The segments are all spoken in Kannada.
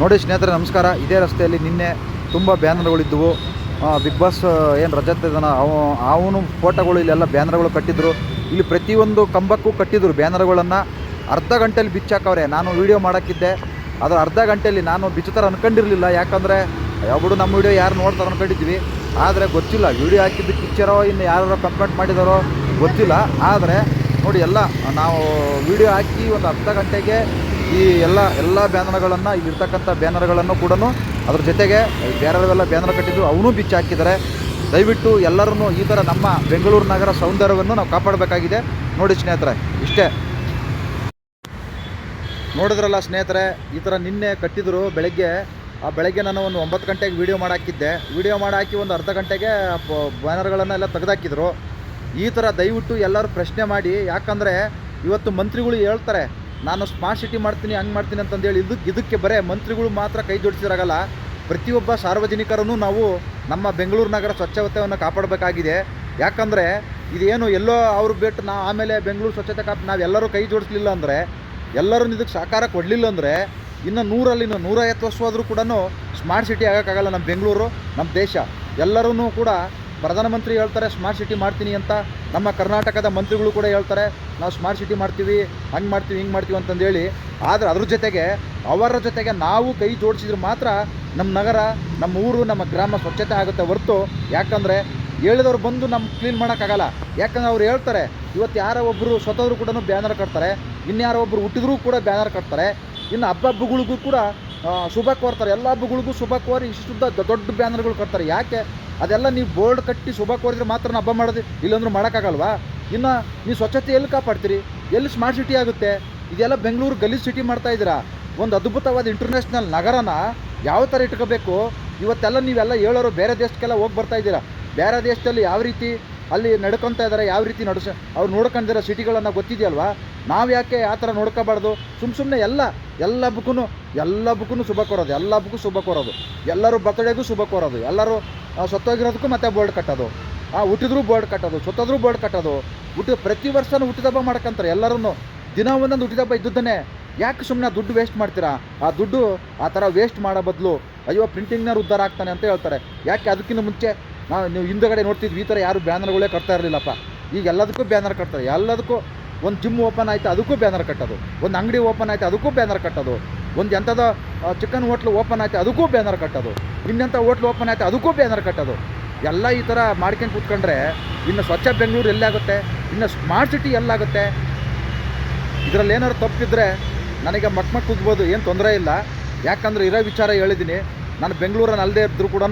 ನೋಡಿ ಸ್ನೇಹಿತರೆ, ನಮಸ್ಕಾರ. ಇದೇ ರಸ್ತೆಯಲ್ಲಿ ನಿನ್ನೆ ತುಂಬ ಬ್ಯಾನರ್ಗಳಿದ್ದವು. ಬಿಗ್ ಬಾಸ್ ಏನು ರಜತ್ ಇದನ್ನ ಅವನು ಫೋಟೋಗಳು, ಇಲ್ಲೆಲ್ಲ ಬ್ಯಾನರ್ಗಳು ಕಟ್ಟಿದ್ರು. ಇಲ್ಲಿ ಪ್ರತಿಯೊಂದು ಕಂಬಕ್ಕೂ ಕಟ್ಟಿದ್ರು ಬ್ಯಾನರ್ಗಳನ್ನು. ಅರ್ಧ ಗಂಟೆಯಲ್ಲಿ ಬಿಚ್ಚಾಕವ್ರೆ. ನಾನು ವೀಡಿಯೋ ಮಾಡೋಕ್ಕಿದ್ದೆ. ಅದರ ಅರ್ಧ ಗಂಟೆಯಲ್ಲಿ ನಾನು ಬಿಚ್ಚುತ್ತಾರೆ ಅಂದ್ಕೊಂಡಿರಲಿಲ್ಲ ಯಾಕಂದರೆ ಯಾವಬಿಡು ನಮ್ಮ ವೀಡಿಯೋ ಯಾರು ನೋಡ್ತಾರೆ ಅಂದ್ಕೊಂಡಿದ್ವಿ ಆದರೆ ಗೊತ್ತಿಲ್ಲ. ವೀಡಿಯೋ ಹಾಕಿದ್ದು ಪಿಕ್ಚರೋ ಇನ್ನು ಯಾರು ಕಂಪ್ಲೇಂಟ್ ಮಾಡಿದಾರೋ ಗೊತ್ತಿಲ್ಲ. ಆದರೆ, ನೋಡಿ, ಎಲ್ಲ ನಾವು ವೀಡಿಯೋ ಹಾಕಿ ಒಂದು ಅರ್ಧ ಗಂಟೆಗೆ ಈ ಎಲ್ಲ ಎಲ್ಲ ಬ್ಯಾನರ್ಗಳನ್ನು, ಇಲ್ಲಿರ್ತಕ್ಕಂಥ ಬ್ಯಾನರ್ಗಳನ್ನು ಕೂಡ ಅದ್ರ ಜೊತೆಗೆ ಬೇರೆಯವರೆಲ್ಲ ಬ್ಯಾನರ್ ಕಟ್ಟಿದ್ದು ಅವನು ಬಿಚ್ಚಿ ಹಾಕಿದ್ದಾರೆ. ದಯವಿಟ್ಟು ಎಲ್ಲರೂ ಈ ಥರ ನಮ್ಮ ಬೆಂಗಳೂರು ನಗರ ಸೌಂದರ್ಯವನ್ನು ನಾವು ಕಾಪಾಡಬೇಕಾಗಿದೆ. ನೋಡಿ ಸ್ನೇಹಿತರೆ, ಇಷ್ಟೇ. ನೋಡಿದ್ರಲ್ಲ ಸ್ನೇಹಿತರೆ, ಈ ಥರ ನಿನ್ನೆ ಕಟ್ಟಿದ್ರು ಬೆಳಗ್ಗೆ. ಆ ಬೆಳಗ್ಗೆ ನಾನು ಒಂದು ಒಂಬತ್ತು ಗಂಟೆಗೆ ವೀಡಿಯೋ ಮಾಡಾಕಿದ್ದೆ. ವೀಡಿಯೋ ಮಾಡಾಕಿ ಒಂದು ಅರ್ಧ ಗಂಟೆಗೆ ಬ್ಯಾನರ್ಗಳನ್ನೆಲ್ಲ ತೆಗೆದಾಕಿದ್ರು. ಈ ಥರ ದಯವಿಟ್ಟು ಎಲ್ಲರೂ ಪ್ರಶ್ನೆ ಮಾಡಿ, ಯಾಕಂದರೆ ಇವತ್ತು ಮಂತ್ರಿಗಳು ಹೇಳ್ತಾರೆ ನಾನು ಸ್ಮಾರ್ಟ್ ಸಿಟಿ ಮಾಡ್ತೀನಿ, ಹಂಗೆ ಮಾಡ್ತೀನಿ ಅಂತಂದೇಳಿ ಇದಕ್ಕೆ ಇದಕ್ಕೆ ಬರೇ ಮಂತ್ರಿಗಳು ಮಾತ್ರ ಕೈ ಜೋಡಿಸಿರಾಗಲ್ಲ. ಪ್ರತಿಯೊಬ್ಬ ಸಾರ್ವಜನಿಕರನ್ನು ನಾವು ನಮ್ಮ ಬೆಂಗಳೂರು ನಗರ ಸ್ವಚ್ಛತೆಯನ್ನು ಕಾಪಾಡಬೇಕಾಗಿದೆ. ಯಾಕಂದರೆ ಇದೇನು ಎಲ್ಲೋ ಅವ್ರು ಬಿಟ್ಟು ನಾವು ಆಮೇಲೆ ಬೆಂಗಳೂರು ಸ್ವಚ್ಛತೆ ಕಾಪ್ ನಾವೆಲ್ಲರೂ ಕೈ ಜೋಡಿಸ್ಲಿಲ್ಲ ಅಂದರೆ ಎಲ್ಲರೂ ಇದಕ್ಕೆ ಸಹಕಾರ ಕೊಡಲಿಲ್ಲ ಅಂದರೆ, ಇನ್ನು ನೂರಲ್ಲಿ ಇನ್ನು ನೂರೈವತ್ತು ವರ್ಷ ಆದರೂ ಕೂಡ ಸ್ಮಾರ್ಟ್ ಸಿಟಿ ಆಗೋಕ್ಕಾಗಲ್ಲ ನಮ್ಮ ಬೆಂಗಳೂರು ನಮ್ಮ ದೇಶ. ಎಲ್ಲರೂ ಕೂಡ ಪ್ರಧಾನಮಂತ್ರಿ ಹೇಳ್ತಾರೆ ಸ್ಮಾರ್ಟ್ ಸಿಟಿ ಮಾಡ್ತೀನಿ ಅಂತ ನಮ್ಮ ಕರ್ನಾಟಕದ ಮಂತ್ರಿಗಳು ಕೂಡ ಹೇಳ್ತಾರೆ, ನಾವು ಸ್ಮಾರ್ಟ್ ಸಿಟಿ ಮಾಡ್ತೀವಿ, ಹಂಗೆ ಮಾಡ್ತೀವಿ, ಹಿಂಗೆ ಮಾಡ್ತೀವಿ ಅಂತಂದೇಳಿ. ಆದರೆ ಅದ್ರ ಜೊತೆಗೆ, ಅವರ ಜೊತೆಗೆ ನಾವು ಕೈ ಜೋಡಿಸಿದ್ರೆ ಮಾತ್ರ ನಮ್ಮ ನಗರ ನಮ್ಮ ಊರು, ನಮ್ಮ ಗ್ರಾಮ ಸ್ವಚ್ಛತೆ ಆಗುತ್ತೆ ಹೊರತು. ಯಾಕಂದರೆ ಹೇಳಿದವ್ರು ಬಂದು ನಮ್ಮ ಕ್ಲೀನ್ ಮಾಡೋಕ್ಕಾಗಲ್ಲ. ಯಾಕಂದ್ರೆ ಅವ್ರು ಹೇಳ್ತಾರೆ, ಇವತ್ತು ಯಾರೋ ಒಬ್ಬರು ಸ್ವತಂತ್ರ ಕೂಡ ಬ್ಯಾನರ್ ಕಟ್ತಾರೆ, ಇನ್ಯಾರೋ ಒಬ್ಬರು ಹುಟ್ಟಿದ್ರೂ ಕೂಡ ಬ್ಯಾನರ್ ಕಟ್ತಾರೆ, ಇನ್ನು ಹಬ್ಬ ಹಬ್ಬಗಳಿಗೂ ಕೂಡ ಶುಭ ಕೋರ್ತಾರೆ, ಎಲ್ಲ ಹಬ್ಬಗಳಿಗೂ ಶುಭ ಕೋರಿ ಇಷ್ಟು ದೊಡ್ಡ ಬ್ಯಾನರ್ಗಳು ಕಟ್ತಾರೆ. ಯಾಕೆ? ಅದೆಲ್ಲ ನೀವು ಬೋರ್ಡ್ ಕಟ್ಟಿ ಶುಭ ಕೋರಿದ್ರೆ ಮಾತ್ರ ಹಬ್ಬ ಮಾಡೋದು, ಇಲ್ಲಾಂದ್ರೆ ಮಾಡೋಕ್ಕಾಗಲ್ವಾ? ಇನ್ನು ನೀವು ಸ್ವಚ್ಛತೆ ಎಲ್ಲಿ ಕಾಪಾಡ್ತೀರಿ? ಎಲ್ಲಿ ಸ್ಮಾರ್ಟ್ ಸಿಟಿ ಆಗುತ್ತೆ? ಇದೆಲ್ಲ ಬೆಂಗಳೂರು ಗಲೀಜ್ ಸಿಟಿ ಮಾಡ್ತಾ ಇದ್ದೀರಾ? ಒಂದು ಅದ್ಭುತವಾದ ಇಂಟರ್ನ್ಯಾಷನಲ್ ನಗರನ ಯಾವ ಥರ ಇಟ್ಕೋಬೇಕು? ಇವತ್ತೆಲ್ಲ ನೀವೆಲ್ಲ ಹೇಳೋರು ಬೇರೆ ದೇಶಕ್ಕೆಲ್ಲ ಹೋಗಿ ಬರ್ತಾ ಇದ್ದೀರಾ? ಬೇರೆ ದೇಶದಲ್ಲಿ ಯಾವ ರೀತಿ ಅಲ್ಲಿ ನಡ್ಕೊತಾ ಇದ್ದಾರೆ, ಯಾವ ರೀತಿ ನಡೆಸ, ಅವ್ರು ನೋಡ್ಕೊಂಡಿರೋ ಸಿಟಿಗಳನ್ನು ಗೊತ್ತಿದೆಯಲ್ವಾ? ನಾವು ಯಾಕೆ ಆ ಥರ ನೋಡ್ಕೋಬಾರ್ದು? ಸುಮ್ಮ ಸುಮ್ಮನೆ ಎಲ್ಲ ಎಲ್ಲ ಬುಕ್ಕೂ ಎಲ್ಲ ಬುಕ್ಕೂ ಶುಭ ಕೋರೋದು, ಎಲ್ಲ ಬುಕ್ಕು ಶುಭ ಕೋರೋದು. ಎಲ್ಲರೂ ಬರ್ತಡೇಗೂ ಶುಭ ಕೋರೋದು. ಎಲ್ಲರೂ ಸತ್ತೋಗಿರೋದಕ್ಕೂ ಮತ್ತೆ ಬೋರ್ಡ್ ಕಟ್ಟೋದು. ಆ ಹುಟ್ಟಿದ್ರು ಬೋರ್ಡ್ ಕಟ್ಟೋದು, ಸತ್ತೋದ್ರೂ ಬೋರ್ಡ್ ಕಟ್ಟೋದು. ಹುಟ್ಟಿದ ಪ್ರತಿ ವರ್ಷನೂ ಹುಟ್ಟಿದ ಹಬ್ಬ ಮಾಡ್ಕೊಂತಾರೆ ಎಲ್ಲರೂ ದಿನ ಒಂದೊಂದು ಹುಟ್ಟಿದ ಹಬ್ಬ ಇದ್ದದ್ದನ್ನೇ ಯಾಕೆ ಸುಮ್ಮನೆ ದುಡ್ಡು ವೇಸ್ಟ್ ಮಾಡ್ತೀರಾ? ಆ ದುಡ್ಡು ಆ ಥರ ವೇಸ್ಟ್ ಮಾಡೋ ಬದಲು ಅಯ್ಯೋ ಪ್ರಿಂಟಿಂಗ್ನವ್ರು ಉದ್ಧಾರ ಆಗ್ತಾನೆ ಅಂತ ಹೇಳ್ತಾರೆ. ಯಾಕೆ ಅದಕ್ಕಿಂತ ಮುಂಚೆ ನಾವು ನೀವು ಹಿಂದಗಡೆ ನೋಡ್ತಿದ್ವಿ, ಈ ಥರ ಯಾರು ಬ್ಯಾನರ್ಗಳೇ ಕಟ್ತಾ ಇರಲಿಲ್ಲಪ್ಪ. ಈಗ ಎಲ್ಲದಕ್ಕೂ ಬ್ಯಾನರ್ ಕಟ್ತಾರೆ. ಎಲ್ಲದಕ್ಕೂ ಒಂದು ಜಿಮ್ ಓಪನ್ ಆಯಿತು, ಅದಕ್ಕೂ ಬ್ಯಾನರ್ ಕಟ್ಟೋದು. ಒಂದು ಅಂಗಡಿ ಓಪನ್ ಆಯಿತು, ಅದಕ್ಕೂ ಬ್ಯಾನರ್ ಕಟ್ಟೋದು. ಒಂದು ಎಂಥದೋ ಚಿಕನ್ ಹೋಟ್ಲು ಓಪನ್ ಆಯ್ತು, ಅದಕ್ಕೂ ಬ್ಯಾನರ್ ಕಟ್ಟೋದು. ಇನ್ನೆಂಥ ಹೋಟ್ಲು ಓಪನ್ ಆಯ್ತು, ಅದಕ್ಕೂ ಬ್ಯಾನರ್ ಕಟ್ಟೋದು. ಎಲ್ಲ ಈ ಥರ ಮಾಡ್ಕೊಂಡು ಕೂತ್ಕೊಂಡ್ರೆ ಇನ್ನು ಸ್ವಚ್ಛ ಬೆಂಗಳೂರು ಎಲ್ಲಾಗುತ್ತೆ, ಇನ್ನು ಸ್ಮಾರ್ಟ್ ಸಿಟಿ ಎಲ್ಲಾಗುತ್ತೆ. ಇದರಲ್ಲಿ ಏನಾದ್ರು ತಪ್ಪಿದ್ರೆ ನನಗೆ ಮಟ್ ಕುಗ್ಬೋದು, ಏನು ತೊಂದರೆ ಇಲ್ಲ. ಯಾಕಂದ್ರೆ ಇರೋ ವಿಚಾರ ಹೇಳಿದ್ದೀನಿ. ನಾನು ಬೆಂಗಳೂರಲ್ಲಿ ಅಲ್ಲದೆ ಇದ್ದರೂ ಕೂಡ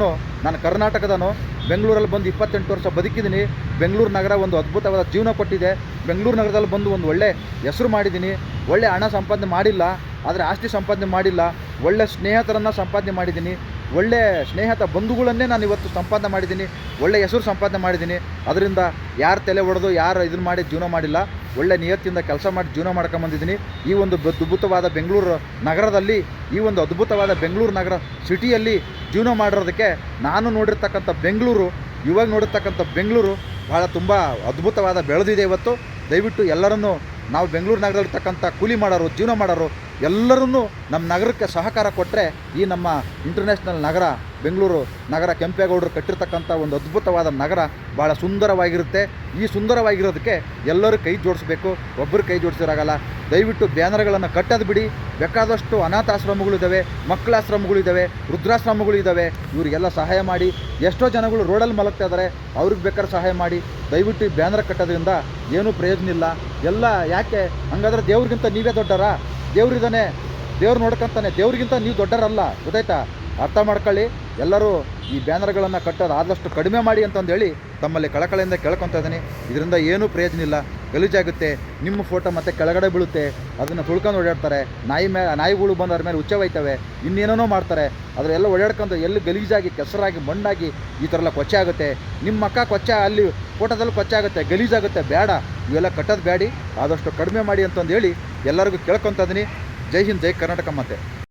ನಾನು ಕರ್ನಾಟಕದನು, ಬೆಂಗಳೂರಲ್ಲಿ ಬಂದು ಇಪ್ಪತ್ತೆಂಟು ವರ್ಷ ಬದುಕಿದ್ದೀನಿ. ಬೆಂಗಳೂರು ನಗರ ಒಂದು ಅದ್ಭುತವಾದ ಜೀವನ ಕೊಟ್ಟಿದೆ. ಬೆಂಗಳೂರು ನಗರದಲ್ಲಿ ಬಂದು ಒಂದು ಒಳ್ಳೆ ಹೆಸರು ಮಾಡಿದ್ದೀನಿ. ಒಳ್ಳೆ ಹಣ ಸಂಪಾದನೆ ಮಾಡಿಲ್ಲ. ಆದರೆ ಆಸ್ತಿ ಸಂಪಾದನೆ ಮಾಡಿಲ್ಲ. ಒಳ್ಳೆ ಸ್ನೇಹಿತರನ್ನು ಸಂಪಾದನೆ ಮಾಡಿದ್ದೀನಿ. ಒಳ್ಳೆ ಸ್ನೇಹಿತ ಬಂಧುಗಳನ್ನೇ ನಾನು ಇವತ್ತು ಸಂಪಾದನೆ ಮಾಡಿದ್ದೀನಿ. ಒಳ್ಳೆ ಹೆಸರು ಸಂಪಾದನೆ ಮಾಡಿದ್ದೀನಿ. ಅದರಿಂದ ಯಾರು ತಲೆ ಒಡೆದು, ಯಾರು ಇದನ್ನು ಮಾಡಿ ಜೀವನ ಮಾಡಿಲ್ಲ. ಒಳ್ಳೆ ನಿಯತ್ತಿಂದ ಕೆಲಸ ಮಾಡಿ ಜೀವನ ಮಾಡ್ಕೊಂಬಂದಿದ್ದೀನಿ ಈ ಒಂದು ಅದ್ಭುತವಾದ ಬೆಂಗಳೂರು ನಗರದಲ್ಲಿ, ಈ ಒಂದು ಅದ್ಭುತವಾದ ಬೆಂಗಳೂರು ನಗರ ಸಿಟಿಯಲ್ಲಿ ಜೀವನ ಮಾಡಿರೋದಕ್ಕೆ ನಾನು ನೋಡಿರ್ತಕ್ಕಂಥ ಬೆಂಗಳೂರು, ಇವಾಗ ನೋಡಿರ್ತಕ್ಕಂಥ ಬೆಂಗಳೂರು ಭಾಳ ತುಂಬ ಅದ್ಭುತವಾದ ಬೆಳೆದಿದೆ ಇವತ್ತು. ದಯವಿಟ್ಟು ಎಲ್ಲರನ್ನೂ ನಾವು ಬೆಂಗಳೂರು ನಗರದಲ್ಲಿರ್ತಕ್ಕಂಥ ಕೂಲಿ ಮಾಡೋರು, ಜೀವನ ಮಾಡೋರು ಎಲ್ಲರೂ ನಮ್ಮ ನಗರಕ್ಕೆ ಸಹಕಾರ ಕೊಟ್ಟರೆ ಈ ನಮ್ಮ ಇಂಟರ್ನ್ಯಾಷನಲ್ ನಗರ, ಬೆಂಗಳೂರು ನಗರ, ಕೆಂಪೇಗೌಡರು ಕಟ್ಟಿರ್ತಕ್ಕಂಥ ಒಂದು ಅದ್ಭುತವಾದ ನಗರ ಭಾಳ ಸುಂದರವಾಗಿರುತ್ತೆ. ಈ ಸುಂದರವಾಗಿರೋದಕ್ಕೆ ಎಲ್ಲರೂ ಕೈ ಜೋಡಿಸ್ಬೇಕು. ಒಬ್ಬರು ಕೈ ಜೋಡಿಸಿರಾಗಲ್ಲ. ದಯವಿಟ್ಟು ಬ್ಯಾನರ್ಗಳನ್ನು ಕಟ್ಟೋದು ಬಿಡಿ. ಬೇಕಾದಷ್ಟು ಅನಾಥಾಶ್ರಮಗಳಿದ್ದಾವೆ ಮಕ್ಕಳ ಆಶ್ರಮಗಳಿದ್ದಾವೆ ವೃದ್ಧಾಶ್ರಮಗಳಿದ್ದಾವೆ ಇವರಿಗೆಲ್ಲ ಸಹಾಯ ಮಾಡಿ. ಎಷ್ಟೋ ಜನಗಳು ರೋಡಲ್ಲಿ ಮಲಗ್ತಾ ಇದ್ದಾರೆ ಅವ್ರಿಗೆ ಬೇಕಾದ್ರೆ ಸಹಾಯ ಮಾಡಿ. ದಯವಿಟ್ಟು ಈ ಬ್ಯಾನರ್ ಕಟ್ಟೋದ್ರಿಂದ ಏನೂ ಪ್ರಯೋಜನ ಇಲ್ಲ. ಎಲ್ಲ ಯಾಕೆ? ಹಂಗಾದ್ರೆ ದೇವ್ರಿಗಿಂತ ನೀವೇ ದೊಡ್ಡರ? ದೇವ್ರಿದ್ದಾನೆ. ದೇವ್ರು ನೋಡ್ಕೊಂತಾನೆ. ದೇವ್ರಿಗಿಂತ ನೀವು ದೊಡ್ಡರಲ್ಲ. ಗೊತ್ತಾಯ್ತಾ? ಅರ್ಥ ಮಾಡ್ಕೊಳ್ಳಿ. ಎಲ್ಲರೂ ಈ ಬ್ಯಾನರ್ಗಳನ್ನು ಕಟ್ಟೋದು ಆದಷ್ಟು ಕಡಿಮೆ ಮಾಡಿ ಅಂತಂದೇಳಿ ತಮ್ಮಲ್ಲಿ ಕಳಕಳೆಯಿಂದ ಕೇಳ್ಕೊತ ಇದ್ದೀನಿ. ಇದರಿಂದ ಏನೂ ಪ್ರಯೋಜನ ಇಲ್ಲ. ಗಲೀಜಾಗುತ್ತೆ. ನಿಮ್ಮ ಫೋಟೋ ಮತ್ತೆ ಕೆಳಗಡೆ ಬೀಳುತ್ತೆ. ಅದನ್ನು ತುಳ್ಕೊಂಡು ಓಡಾಡ್ತಾರೆ. ನಾಯಿ ಮೇ, ನಾಯಿಗಳು ಬಂದು ಅದ್ರ ಮೇಲೆ ಉಚ್ಚ ಒಯ್ತವೆ ಇನ್ನೇನೇನೋ ಮಾಡ್ತಾರೆ. ಅದರೆಲ್ಲ ಓಡಾಡ್ಕೊಂಡು ಎಲ್ಲಿ ಗಲೀಜಾಗಿ, ಕೆಸರಾಗಿ, ಮಣ್ಣಾಗಿ ಈ ಥರ ಎಲ್ಲ ಕೊಚ್ಚೆ ಆಗುತ್ತೆ. ನಿಮ್ಮ ಅಕ್ಕ ಕೊಚ್ಚೆ, ಅಲ್ಲಿ ಫೋಟೋದಲ್ಲಿ ಕೊಚ್ಚೆ ಆಗುತ್ತೆ. ಗಲೀಜಾಗುತ್ತೆ. ಬೇಡ. ಇವೆಲ್ಲ ಕಟ್ಟೋದು ಬೇಡಿ ಆದಷ್ಟು ಕಡಿಮೆ ಮಾಡಿ ಅಂತಂದು ಹೇಳಿ ಎಲ್ಲರಿಗೂ ಕೇಳ್ಕೊತಾ ಇದ್ದೀನಿ. ಜೈ ಹಿಂದ್, ಜೈ ಕರ್ನಾಟಕ ಮತ್ತೆ